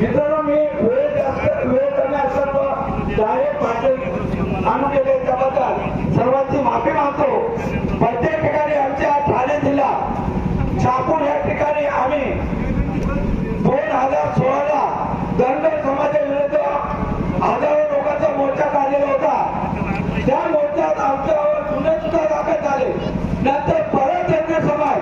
मित्रांनो मी वेळ जास्त वेळ कमी असताना डायरेक्ट पाटील आणून गेले त्याबद्दल सर्वांची माफी मागतो प्रत्येक ठिकाणी आमच्या ठाणे जिल्हा छापूर या ठिकाणी आम्ही दोन हजार सोळाला धनगर समाजाविरुद्ध हजारो लोकांचा मोर्चा काढलेला होता त्या मोर्चात आमच्यावर गुन्हे सुद्धा दाखल झाले नंतर परत धनगर समाज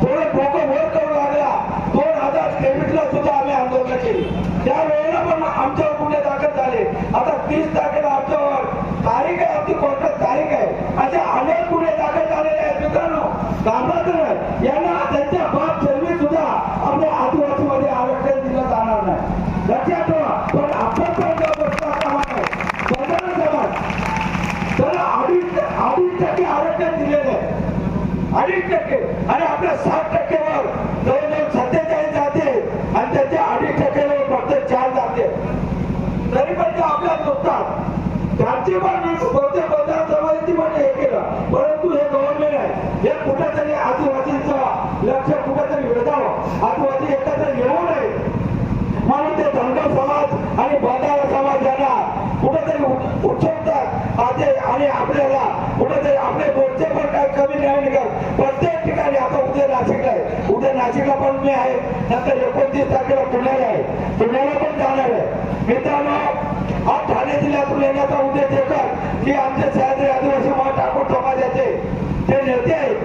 थोडं डोकं वर करू लागला दोन हजार तेवीसला सुद्धा आम्ही आंदोलन केली त्यावेळेला पण आमच्यावर गुन्हे दाखल झाले आता तीस तारखेला आमच्यावर तारीख आहे आमची कोर्टात तारीख आहे. असे अनेक गुन्हे दाखल झालेले आहेत. मित्रांनो दामोदर यांना त्यांच्या बाप जन्मी सुद्धा आपल्या आदिवासीमध्ये आरक्षण दिलं जाणार नाही. लक्षात ठेवा. पण आपण पण बसता कामा नये बदल समाज त्याला अडीच अडीच टक्के आरक्षण दिलेलं आहे. अडीच टक्के. आणि आपल्या साठ टक्केवर जवळजवळ सत्तेचाळीस जाते आणि त्याच्या अडीच टक्केवर फक्त चार जाते तरी पण ते आपल्या जोडतात त्यांची पण मी बहुतेक बंधारा समाजाची पण हे केलं परंतु हे गव्हर्नमेंट आहे हे कुठेतरी आदिवासींचं लक्ष कुठेतरी वेधावं. आदिवासी एकत्र येऊ नये. म्हणून ते धनगर समाज आणि बंधारा समाज यांना कुठेतरी उठवतात आणि आपल्याला कुठेतरी आपले मोर्चे पण काय कमी नाही निघत. प्रत्येक ठिकाणी आता उद्या नाशिकला आहे. उद्या नाशिकला पण मी आहे. नंतर एकोणतीस तारखेला पुण्याला आहे. पुण्याला पण जाणार आहे. मित्रांनो हा ठाणे जिल्ह्यातून येण्याचा उद्देश एकच की आमचे सह्याद्री आदिवासी ते नेते आहेत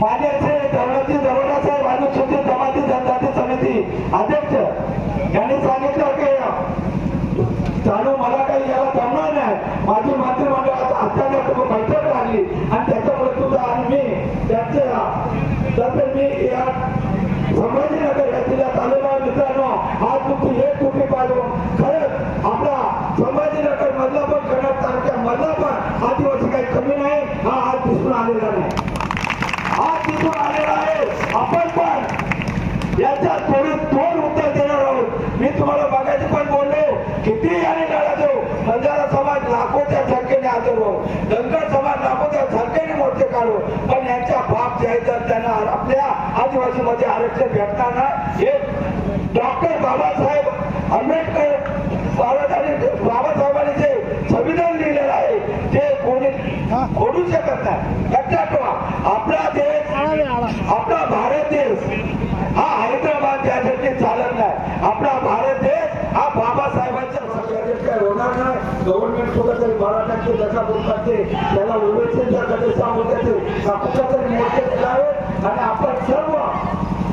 माझ्याचे धर्माची दरोडा साहेब आणि सुधीर जमाती जनजाती समिती अध्यक्ष यांनी सांगितलं की चालू मला काही याला जमणार नाही. माझी मंत्रिमंडळात अचानक बैठक लागली आणि त्याच्यामुळे तुझा आणि मी त्यांच्या तर मी या संभाजीनगर या जिल्ह्यात आलेलो आहे मित्रांनो आज तुमची एक कुठे पाडून खरंच आपला संभाजीनगर मधला पण कन्नड तालुक्या मधला पण आदिवासी काही कमी नाही हा आज दिसून आलेला नाही आलेला आहे. आपण पण याच्यात थोडी दोन उत्तर देणार आहोत. मी तुम्हाला बघायचे पण बोललो किती आणि लढा देऊ बंजारा समाज लाखोच्या संख्येने हजर हो. धनगर समाज लाखोच्या संख्येने मोर्चे काढू. पण यांच्या बाप जे तर त्यांना आपल्या आदिवासीमध्ये आरक्षण भेटणार नाही. हे डॉक्टर बाबासाहेब आंबेडकर बाबासाहेब बाबासाहेबांनी जे संविधान लिहिलेलं आहे ते कोणी खोडू शकत नाही लक्षात ठेवा आपला देश आपला भारत देश हा हैदराबाद त्यासाठी चालत नाही आपला भारत देश हा बाबासाहेबांच्या सगळ्यात काय होणार नाही गव्हर्नमेंट सुद्धा बारा टक्के जसा करते त्याला ओबीसीच्या कडे सांगून देते मोठे करावे आणि आपण सर्व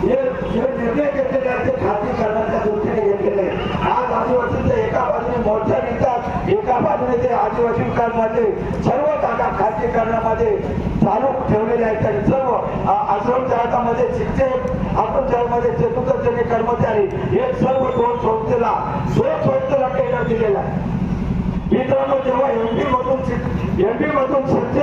हे जे निर्णय घेतलेले आहेत ते खात्री करण्याच्या दृष्टीने घेतलेले आज आदिवासींचे एका बाजूने मोर्चा निघतात एका बाजूने ते आदिवासी विकासमध्ये सर्व जागा खात्री करण्यामध्ये चालू ठेवलेले आहेत. आणि सर्व आश्रम चालकामध्ये शिक्षक आश्रम चालकामध्ये चतुर्थ कर्मचारी हे सर्व दोन संस्थेला दोन संस्थेला टेंडर दिलेला आहे. मित्रांनो जेव्हा एमपी मधून एमपी मधून सज्ज.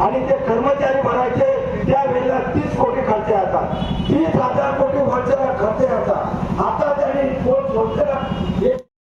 आणि ते कर्मचारी भरायचे त्यावेळेला तीस कोटी खर्च आता तीस हजार कोटी वर्षाला खर्च आता आता त्यांनी कोण सोडलं